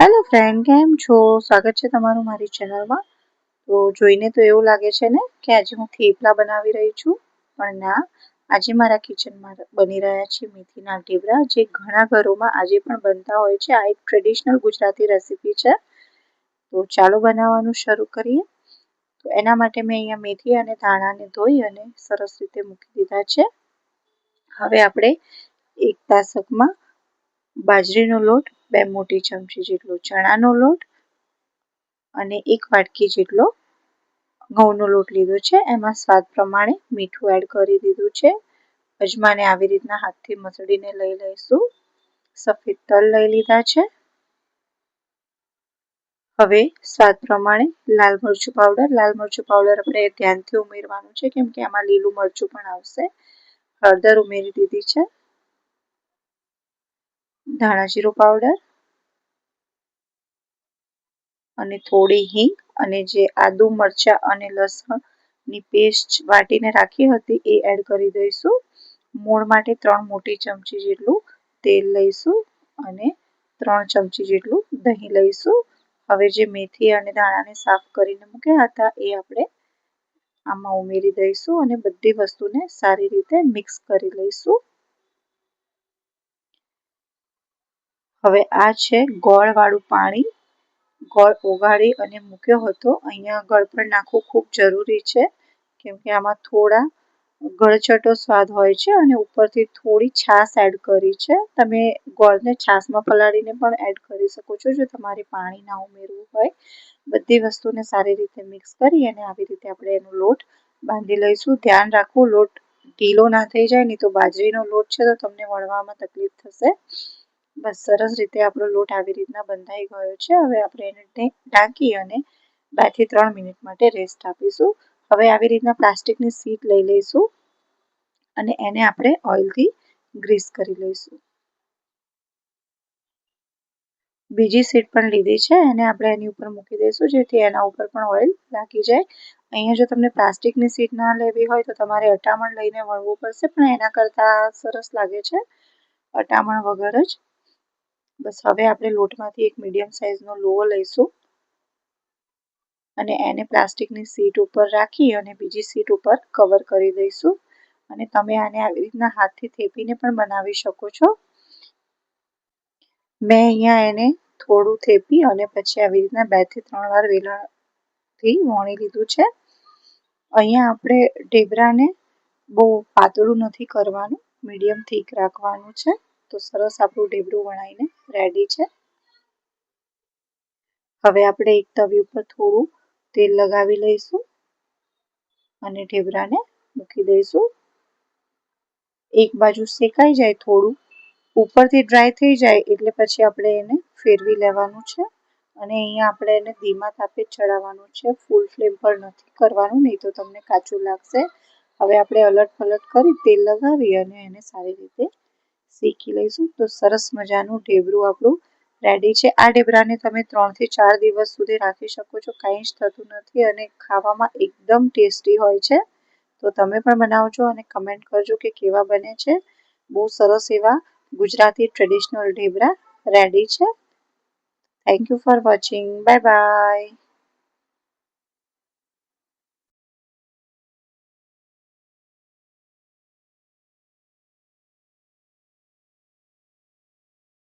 Hello friend કેમ છો? સ્વાગત છે તમારું મારી ચેનલમાં તો જોઈને તો એવું લાગે છે ને કે આજે હું થેપલા બનાવી રહી છું. પણ ના, આજે મારા કિચનમાં બની રહ્યા છે મેથીના ઢીબરા જે ઘણા ઘરોમાં આજે પણ બનતા હોય છે. આ એક ટ્રેડિશનલ ગુજરાતી રેસીપી છે. તો ચાલો બનાવવાનું શરૂ કરીએ. તો એના માટે મેં અહીંયા મેથી અને ધાણાને ધોઈ અને સરસ રીતે મૂકી દીધા છે. હવે આપણે એક તાસકમાં બાજરીનો લોટ, બે મોટી ચમચી જેટલો ચણાનો લોટ અને એક વાટકી જેટલો ઘઉંનો લોટ લીધો છે. એમાં સ્વાદ પ્રમાણે મીઠું એડ કરી દીધું છે. અજમાને આવી રીતના હાથથી મસળીને લઈ લઈશું. સફેદ તલ લઈ લીધા છે. હવે સ્વાદ પ્રમાણે લાલ મરચું પાવડર. લાલ મરચું પાવડર આપણે ધ્યાનથી ઉમેરવાનું છે કેમ કે આમાં લીલું મરચું પણ આવશે. હળદર ઉમેરી દીધી છે. ધાણા જીરું પાવડર અને થોડી હિંગ અને જે આદુ, મરચાં અને લસણની પેસ્ટ વાટીને રાખી હતી એ એડ કરી દઈશું. મૂળ માટે ત્રણ મોટી ચમચી જેટલું તેલ લઈશું અને ત્રણ ચમચી જેટલું દહીં લઈશું. હવે જે મેથી અને દાણાને સાફ કરીને મૂક્યા હતા એ આપણે આમાં ઉમેરી દઈશું અને બધી વસ્તુને સારી રીતે મિક્સ કરી લઈશું. હવે આ છે ગોળવાળું પાણી. ગોળ ઓગાળી અને મૂક્યો હતો. અહીંયા ગળ પણ નાખવું ખૂબ જરૂરી છે, કેમ કે આમાં થોડા ગળચટો સ્વાદ હોય છે અને ઉપરથી થોડી છાશ એડ કરી છે. તમે ગોળને છાશમાં પલાળીને પણ એડ કરી શકો છો, જો તમારે પાણી ના ઉમેરવું હોય. બધી વસ્તુને સારી રીતે મિક્સ કરી અને આવી રીતે આપણે એનો લોટ બાંધી લઈશું. ધ્યાન રાખવું લોટ ઢીલો ના થઈ જાય, નહીં તો બાજરીનો લોટ છે તો તમને વણવામાં તકલીફ થશે. બસ સરસ રીતે આપણો લોટ આવી રીતના બંધાઈ ગયો છે. હવે આપણે એને ઢાંકી અને બેથી ત્રણ મિનિટ માટે રેસ્ટ આપીશું. હવે આવી રીતના પ્લાસ્ટિકની સીટ લઈ લઈશું અને એને આપણે ઓઇલથી ગ્રીસ કરી લઈશું. બીજી સીટ પણ લીધી છે એને આપણે એની ઉપર મૂકી દઈશું જેથી એના ઉપર પણ ઓઇલ લાગી જાય. અહીંયા જો તમને પ્લાસ્ટિકની સીટ ના લેવી હોય તો તમારે અટામણ લઈને વળવું પડશે પણ એના કરતાં સરસ લાગે છે. અટામણ વગર જ બસ હવે આપણે લોટમાંથી એક મીડિયમ સાઇઝનો લોવો લઈશું અને એને પ્લાસ્ટિકની સીટ ઉપર રાખી અને બીજી સીટ ઉપર કવર કરી દઈશું અને તમે આને આવી રીતના હાથથી થેપીને પણ બનાવી શકો છો. મેં અહીંયા એને થોડું થેપી અને પછી આવી રીતના બેથી ત્રણ વાર વેલણથી વણી લીધું છે. અહીંયા આપણે ઢેબરાને બહુ પાતળું નથી કરવાનું મીડિયમ થીક રાખવાનું છે. તો સરસ આપણું ઢેબરું વણાઈને રેડી છે. હવે આપણે એક તવી ઉપર થોડું તેલ લગાવી લઈશું અને ઢેબરાને મૂકી દઈશું. એક બાજુ શેકાઈ જાય થોડું, ઉપરથી ડ્રાય થઈ જાય એટલે પછી આપણે એને ફેરવી લેવાનું છે અને અહીંયા આપણે એને ધીમા તાપે ચડાવવાનું છે ફૂલ ફ્લેમ પર નથી કરવાનું, નહીં તો તમને કાચું લાગશે. હવે આપણે અલટ પલટ કરી તેલ લગાવી અને એને સારી રીતે શેકી લઈશું. તો સરસ મજાનું ઢેબરું આપણું રેડી છે. આ ઢેબરાને તમે ત્રણથી ચાર દિવસ સુધી રાખી શકો છો. કંઈ જ થતું નથી અને ખાવામાં એકદમ ટેસ્ટી હોય છે. તો તમે પણ બનાવજો અને કમેન્ટ કરજો કે કેવા બને છે. બહુ સરસ એવા ગુજરાતી ટ્રેડિશનલ ઢેબરા રેડી છે. Thank you for watching bye bye